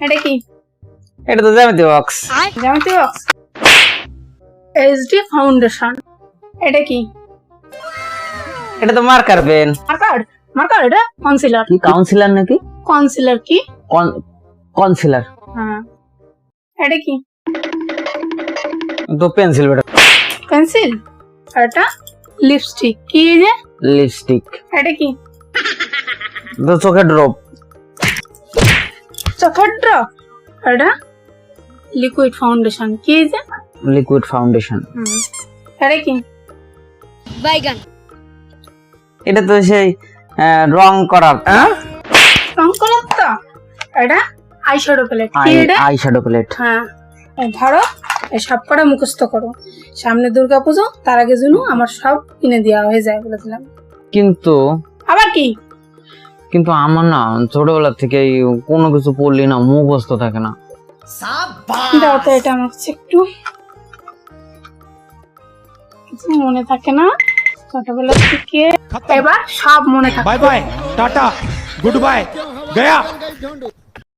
এটা কি? এটা তো জ্যামিতি বক্স জ্যামিতি বক্স এইচডি ফাউন্ডেশন এটা কি? এটা তো মার্কার পেন মার্কার মার্কার এটা কনসিলার কি কাউন্সিলর নাকি? কনসিলার কি? কনসিলর হ্যাঁ। এটা কি? তো পেন্সিল বেটা। পেন্সিল এটা লিপস্টিক কি যে? লিপস্টিক এটা কি? তো চোখের ড্রপ এটা লিকুইড ফাউন্ডেশন কি যে লিকুইড ফাউন্ডেশন এটা কি? বাইগান এটা তো সেই রং করা হ্যাঁ রং করার তো? এটা আইশ্যাডো প্যালেট কি এটা? আই শ্যাডো প্লেট হ্যাঁ ধরো এই সব কটা মুখস্থ করো। সামনে দুর্গা পুজো তার আগে জন্য আমার সব কিনে দেওয়া হয়ে যায় বলে দিলাম। কিন্তু আবার কি? কিন্তু আমার না ছোটবেলা থেকে কোনো কিছু পড়লি না মুখস্থ থাকে না। দাও তো এটা আমার কাছে একটু। মনে থাকে না ছোটবেলা থেকে। এবার সব মনে থাকে bye bye tata good bye Gaya